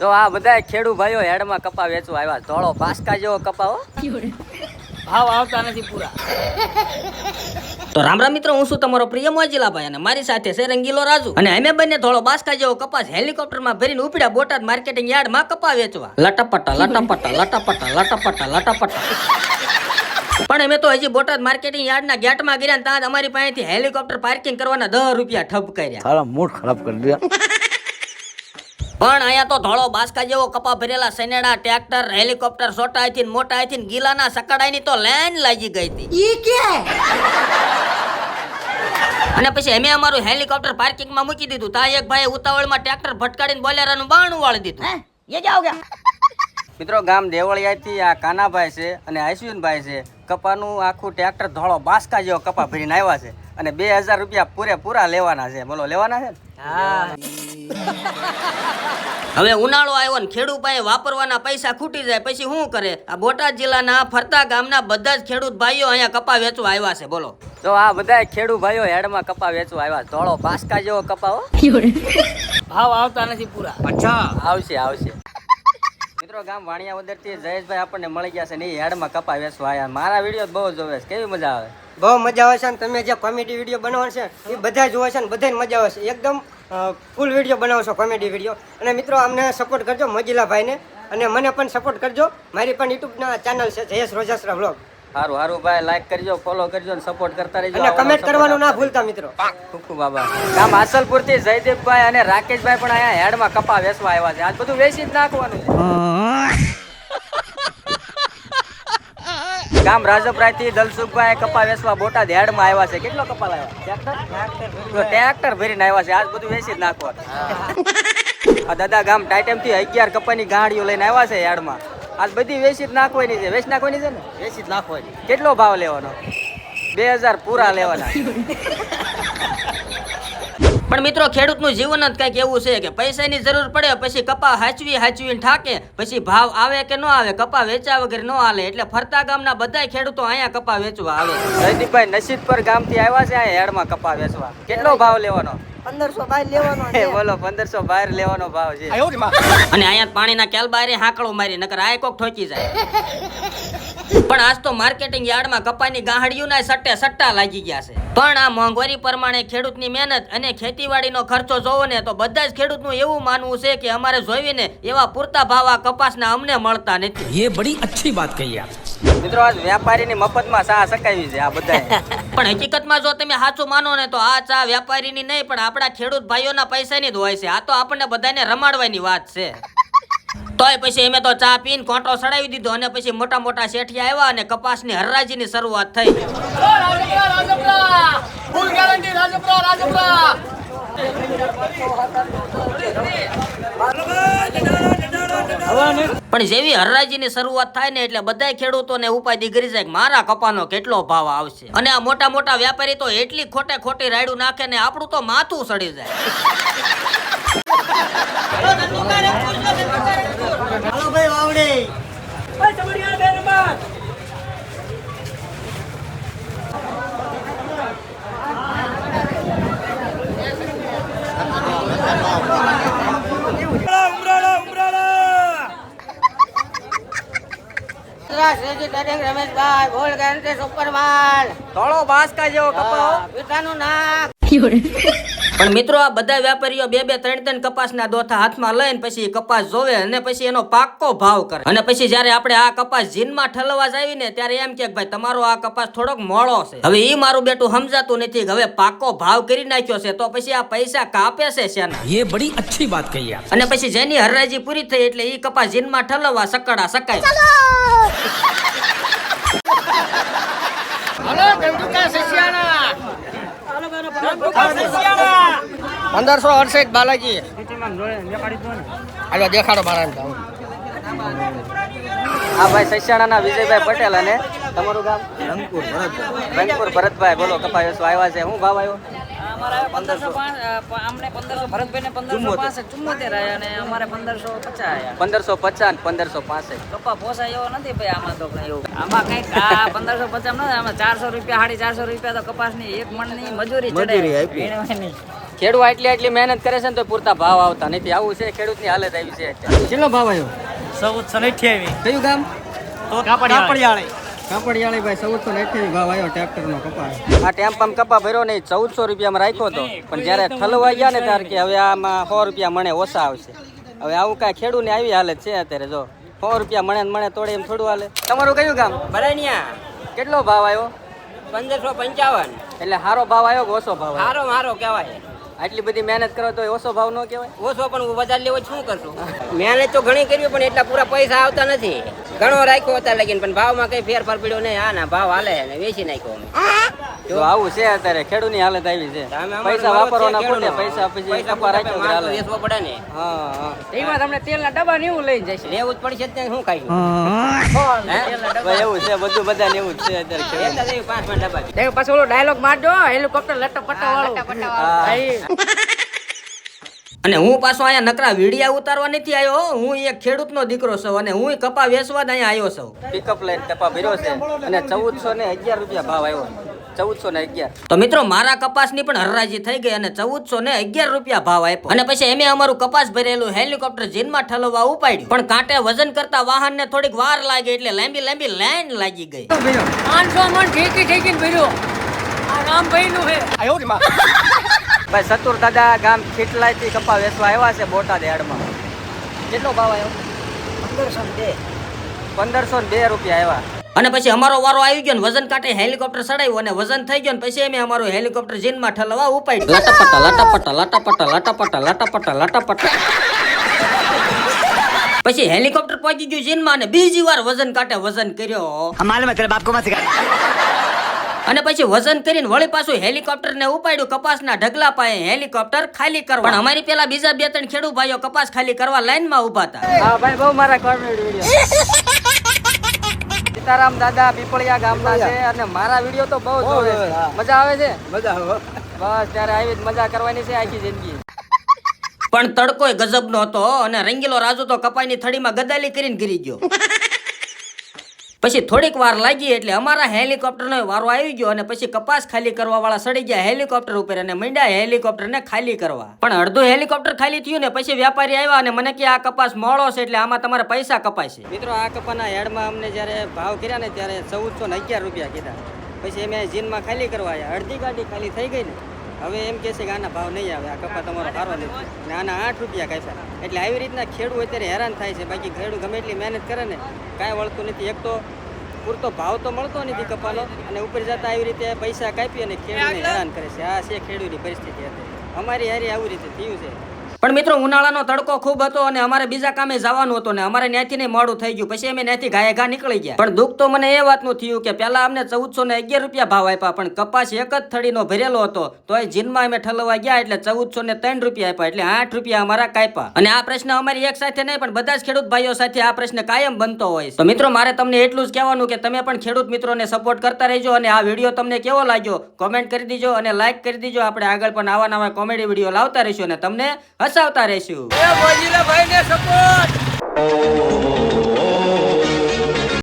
તો આ બધા ખેડૂ ભાઈઓ હેડમાં કપા વેચવા આવ્યા. ધોળો પાસકા જેવો કપાવો ભાવ આવતા નથી પૂરા. તો રામ રામ મિત્રો હું છું તમારો પ્રિય મોજીલાભાઈ અને મારી સાથે છે રંગીલો રાજુ. અને અમે બંને થોડો બાસ્કા જેવો કપાસ હેલિકોપ્ટરમાં ભરીને ઉપડ્યા બોટાદ માર્કેટિંગ યાર્ડમાં કપા વેચવા. લટપટા લટપટા લટપટા લટપટા લટપટા. પણ અમે તો હજી બોટાદ માર્કેટિંગ યાર્ડના ગેટમાં ગયા ત્યાં અમારી પાસેથી હેલિકોપ્ટર પાર્કિંગ કરવાના દસ રૂપિયા ઠપ કર્યા. મૂડ ખરાબ કરી દીધા પણ અહીંયા તો ધોળો બાસકા જેવો કપા ભરેલા સૈનેડા ટ્રેક્ટર હેલિકોપ્ટર સોટાઈથી મોટાઈથી ગીલાના સકડાઈની તો લાઈન લાગી ગઈ હતી. ઈ કે? અને પછી અમે અમારું હેલિકોપ્ટર પાર્કિંગમાં મૂકી દીધું. તા એક ભાઈ ઉતાવળમાં ટ્રેક્ટર ભટકાડીને બોલેરાનું બાણું વાળી દીધું. એ જાઓ ગયા મિત્રો ગામ દેવળિયાથી આ કાનાભાઈ છે અને આઈસુનભાઈ છે. કપાનું આખું ટ્રેક્ટર ધોળો બાસકા જેવો કપા ભરીને આવ્યા છે. અને બે હજાર રૂપિયા પૂરેપૂરા લેવાના છે. બોલો લેવાના છે? હા. હવે ઉનાળો આવ્યો ને ખેડૂત પાસે વાપરવાના પૈસા ખૂટી જાય પછી શું કરે? આ બોટાદ જિલ્લાના ફરતા ગામના બધા જ ખેડૂત ભાઈઓ અહીંયા કપા વેચવા આવ્યા છે બોલો. તો આ બધા ખેડૂત ભાઈઓ હેડમાં કપા વેચવા આવ્યા ધોળો પાસકા જેવો કપા ભાવ આવતા નથી પૂરા. અચ્છા. આવશે આવશે. મિત્રો ગામ વાણિયા વદરથી જયેશભાઈ આપણને મળી ગયા છે ને એ હેડમાં કપા વેચવા આવ્યા. મારા વીડિયો બહુ જોવે છે. કેવી મજા આવે? બહુ મજા આવે છે અને તમે જે કોમેડી વીડિયો બનાવો છે એ બધા જોવે છે ને બધાને મજા આવે છે. એકદમ ફૂલ વીડિયો બનાવશો કોમેડી વીડિયો અને મિત્રો અમને સપોર્ટ કરજો મોજીલાભાઈને અને મને પણ સપોર્ટ કરજો. મારી પણ યુટ્યુબના ચેનલ છે જયેશ રોજાસરા બ્લોગ સારું સારું ભાઈ લાઈક કરજો ફોલો કરજો અને સપોર્ટ કરતા રહેજો. અને કમેન્ટ કરવાનું ના ભૂલતા મિત્રો. ખૂબ ખૂબ આભાર. ગામ હાસલપુરથી જયદેવભાઈ અને રાકેશભાઈ પણ અહીંયા હેડમાં કપા વેચવા આવ્યા છે. આજ બધું વેચી જ નાખવાનું છે ગામ રાજપરાયથી દલસુખભાઈ કપા વેસવા બોટાદ હેડમાં આવ્યા છે. કેટલો કપા લાવ્યા? ટ્રેક્ટર? ટ્રેક્ટર ભરીને આવ્યા. છે. આજ બધું વેચી જ નાખવા આ દાદા ગામ ટાઈટમથી અગિયાર કપાની ગાડીઓ લઈને આવ્યા છે હેડમાં આજ બધી વેચી જ નાખવાની છે. વેચી નાખવાની છે ને? વેચી જ નાખવાની. કેટલો ભાવ લેવાનો? બે હજાર પૂરા લેવાના. પણ મિત્રો ખેડૂતનું જીવન જ કંઈક એવું છે કે પૈસાની જરૂર પડે પછી કપા હાચવી હાચવીને થાકે પછી ભાવ આવે કે ન આવે કપા વેચા વગર ન હાલે. એટલે ફરતા ગામના બધાય ખેડૂતો અહીંયા કપા વેચવા આવે. જયદીપભાઈ નસીબપર ગામથી આવ્યા છે આ હેડમાં કપા વેચવા. કેટલો ભાવ લેવાનો? પંદરસો બાય લેવાનો બોલો પંદરસો બહાર લેવાનો ભાવ છે. અને અહીંયા પાણીના કેલ બારે હાંકડો મારી નકર આ કોક ઠોકી જાય. પણ આજ તો માર્કેટિંગ યાર્ડમાં કપાની ગાહડીઓના સટ્ટે સટ્ટા લાગી ગયા છે. પણ આ મોંઘવારી પ્રમાણે ખેડૂતની મહેનત અને ખેતીવાડીનો ખર્ચો જોવો ને તો બધા જ ખેડૂતનું એવું માનવું છે કે અમારે જોઈને એવા પૂરતા ભાવ આ કપાસના અમને મળતા નથી. એ બડી અચ્છી વાત કહી આપ. મિત્રો આજ વેપારીની મફતમાં ચા સકાવી છે આ બધા પણ હકીકતમાં જો તમે સાચું માનો ને તો આ ચા વેપારીની નહીં પણ આપણા ખેડૂત ભાઈઓના પૈસાની જ હોય છે. આ તો આપણને બધાને રમાડવાની વાત છે. તોય પછી અમે તો ચા પીને કોંટો સડાવી દીધો અને પછી મોટા મોટા શેઠી આવ્યા અને કપાસની હરરાજીની શરૂઆત થઈ. પણ જેવી હરરાજીની શરૂઆત થાય ને એટલે બધા ખેડૂતોને ઉપાય દીકરી જાય મારા કપાનો કેટલો ભાવ આવશે? અને આ મોટા મોટા વ્યાપારી તો એટલી ખોટે ખોટી રાયડું નાખે ને આપણું તો માથું સડી જાય. રમેશભાઈ ભોલ ગેરંટી સુપર માલ થોડો બાસકા જેવો કપા પિતાનું નાક પણ મિત્રો આ બધા વેપારીઓ બે બે ત્રણ ત્રણ કપાસના દોથા હાથમાં લઈને પછી કપાસ જોવે અને પછી એનો પાક્કો ભાવ કરે. અને પછી જયારે આપણે આ કપાસ જીનમાં ઠલવા જાવી ને ત્યારે એમ કે ભાઈ તમારો આ કપાસ થોડોક મોડો છે. હવે એ મારું બેટું સમજાતું નથી હવે પાક્કો ભાવ કરી નાખ્યો છે તો પછી આ પૈસા કાપે છે શેના? એ બડી અચ્છી વાત કહી અને પછી જેની હરરાજી પૂરી થઈ એટલે એ કપાસ જીનમાં ઠલવા સકડા શકાય. હલો ધંધુકા સસિયાના પંદરસો અડસઠ બાલાજી. હાલો દેખાડો મારા હા ભાઈ સસ્યાણાના વિજયભાઈ પટેલ અને તમારું ગામ? રંગપુર રંગપુર ભરતભાઈ બોલો કપાયો આવ્યા છે. હું ભાવ આવ્યો? અમારે પંદરસો અમને પંદરસો ભરતભાઈ પંદરસો પાસઠ ચુમ્મોતેર આયા અને અમારે પંદરસો પચાસ આયા. પંદરસો પચાસ પંદરસો પાસઠ. કપા પોસાય એવો નથી ભાઈ આમાં તો એવું. આમાં કંઈક આ પંદરસો પચાસ નથી આમાં ચારસો રૂપિયા સાડી ચારસો રૂપિયા તો કપાસની એક મણની મજૂરી ચડે. ખેડૂત એટલી એટલી મહેનત કરે છે ને તો પૂરતા ભાવ આવતા નથી. આવું છે ખેડૂતની હાલત આવી છે કેટલો ભાવ આવ્યો? ચૌદસો ને અઠ્યાવીસ. કયું ગામ? કાપડિયાળી. કાપડિયાળી ભાઈ ચૌદસો ને અઠ્યાવીસ ભાવ આવ્યો ટ્રેક્ટરનો કપા આ ટેમ્પામ કપા ભર્યો નહીં ચૌદસો રૂપિયામાં રાખ્યો હતો પણ જ્યારે ઠલવા ગયા ને ત્યારે કે હવે આમાં સો રૂપિયા મણે ઓછા આવશે. હવે આવું કાંઈ ને આવી હાલત છે અત્યારે જો. સો રૂપિયા મણે ને મણે તોડે એમ થોડું હાલે. તમારું કયું ગામ? બરાનિયા. કેટલો ભાવ આવ્યો પંદરસો પંચાવન. એટલે સારો ભાવ આવ્યો કે ઓછો ભાવ સારો મારો મારો કહેવાય. આટલી બધી મહેનત કરો તો ઓછો ભાવ ન કહેવાય? ઓછો પણ વધારે લેવો શું કરશું? મહેનત તો ઘણી કરવી પણ એટલા પૂરા પૈસા આવતા નથી. ઘણો રાખ્યો હતા લગીન પણ ભાવમાં કઈ ફેરફાર પડ્યો નહીં. હા ના ભાવ હાલે ને વેચી નાખ્યો અમે. જો આવું છે અત્યારે ખેડૂતની હાલત આવી છે. પૈસા વાપરવાના પડે પૈસા પછી પૈસા રાખ્યો કે હાલે. વેચવો પડે ને. હા હા. એમાં તમને તેલના ડબ્બા ને એવું લઈ જશે લેવું જ પડશે ત્યાં શું ખાઈ ભાઈ એવું છે બધું બધા ને એવું જ છે અત્યારે. પાંચ પાંચ ડબ્બા તે પાછો ઓલો ડાયલોગ મારજો હેલિકોપ્ટર લટપટા વાળો હા. અને હું પાછો અહીંયા નકરા વીડિયા ઉતારવા નથી આવ્યો હું. એક ખેડૂતનો દીકરો છું અને હું કપા વેચવા જ અહીંયા આવ્યો છું. પિકઅપ લઈને કપા ભર્યો છે અને ચૌદસો ને અગિયાર રૂપિયા ભાવ આવ્યો ચૌદસો ને અગિયાર. તો મિત્રો મારા કપાસની પણ હરરાજી થઈ ગઈ અને ચૌદસો ને અગિયાર રૂપિયા ભાવ આપ્યો. અને પછી એમે અમારું કપાસ ભરેલું હેલિકોપ્ટર જીનમાં ઠલવવા ઉપાડ્યું. પણ કાંટે વજન કરતા વાહનને થોડીક વાર લાગી એટલે લાંબી લાંબી લાઈન લાગી ગઈ. પાંચસો મણ ઠેકી ઠેકીને ભર્યો. આ રામભાઈ નું હે ભાઈ સતુર દાદા ગામ ખીટલાઈથી કપા વેચવા આવ્યા છે બોટાદ યાર્ડમાં કેટલો ભાવ આવ્યો? પંદરસો પંદરસો બે રૂપિયા આવ્યા. અને પછી અમારો વારો આવી ગયો ને વજન કાંટે હેલિકોપ્ટર ચડાવ્યું અને વજન થઈ ગયો ને પછી અમે અમારું હેલિકોપ્ટર જીનમાં ઠલવા ઉપાય લટાપટા લટાપટા લટાપટા લટાપટા લટાપટા લટાપટા. પછી હેલિકોપ્ટર પહોંચી ગયું જીનમાં અને બીજી વાર વજન કાટે વજન કર્યો. અને પછી વજન કરીને વળી પાછું હેલિકોપ્ટર ને ઉપાડ્યું કપાસના ઢગલા પાયે હેલિકોપ્ટર ખાલી કરવા. પણ અમારી પેલા બીજા બે ત્રણ ખેડૂત ભાઈઓ કપાસ ખાલી કરવા લાઈનમાં ઊભા હતા. હા ભાઈ બહુ મારા કોમેડી વીડિયો. સીતારામ દાદા પીપળિયા ગામના છે અને મારા વીડિયો તો બહુ જોવે છે. મજા આવે છે? મજા આવે બસ ત્યારે આવી જ મજા કરવાની છે આખી જિંદગી. પણ તડકોય ગજબનો હતો અને રંગીલો રાજુ તો કપાઈની થડીમાં ગદાલી કરીને ગીરી ગયો. પછી થોડીક વાર લાગી એટલે અમારા હેલિકોપ્ટરનો વારો આવી ગયો અને પછી કપાસ ખાલી કરવા વાળા સડી ગયા હેલિકોપ્ટર ઉપર અને મંડ્યા હેલિકોપ્ટરને ખાલી કરવા. પણ અડધું હેલિકોપ્ટર ખાલી થયું ને પછી વેપારી આવ્યા અને મને કે આ કપાસ મોળો છે એટલે આમાં તમારે પૈસા કપાશે. મિત્રો, આ કપાના હેડમાં અમને જ્યારે ભાવ કર્યા ને ત્યારે ચૌદસો ને અગિયાર રૂપિયા કીધા. પછી અમે જીનમાં ખાલી કરવા આવ્યા. અડધી ગાડી ખાલી થઈ ગઈ ને. હવે એમ કહે છે કે આના ભાવ નહીં આવે, આ કપા તમારો સારો નહીં ને આના આઠ રૂપિયા કાપ્યા. એટલે આવી રીતના ખેડૂત અત્યારે હેરાન થાય છે. બાકી ખેડૂત ગમે એટલી મહેનત કરે ને, કાંઈ વળતું નથી. એક તો પૂરતો ભાવ તો મળતો નથી કપાનો, અને ઉપર જતા આવી રીતે પૈસા કાપી અને ખેડૂતને હેરાન કરે છે. આ છે ખેડૂતની પરિસ્થિતિ હતી અમારી હારી આવી રીતે થયું છે. પણ મિત્રો, ઉનાળાનો તડકો ખૂબ હતો અને અમારે બીજા કામે જવાનું હતું ને અમારે ત્યાંથી ને મોડું થઈ ગયું. પછી અમે ત્યાંથી ઘાએ ઘા નીકળી ગયા. પણ દુઃખ તો મને એ વાતનું થયું કે પહેલા અમને ચૌદસો ને અગિયાર રૂપિયા ભાવ આપ્યા, પણ કપાસ એક જ થડીનો ભરેલો હતો. તો એ જીનમાં અમે ઠલવા ગયા એટલે ચૌદસો ને ત્રણ રૂપિયા આપ્યા, એટલે આઠ રૂપિયા અમારા કાપ્યા અને આ પ્રશ્ન અમારી એક સાથે નહીં, પણ બધા જ ખેડૂત ભાઈઓ સાથે આ પ્રશ્ન કાયમ બનતો હોય તો મિત્રો, મારે તમને એટલું જ કહેવાનું કે તમે પણ ખેડૂત મિત્રોને સપોર્ટ કરતા રહેજો અને આ વીડિયો તમને કેવો લાગ્યો કોમેન્ટ કરી દીજો અને લાઈક કરી દીજો. આપણે આગળ પણ આવા નવા કોમેડી વીડિયો લાવતા રહીશું અને તમને હસાવતા રહીશું. સપોર્ટ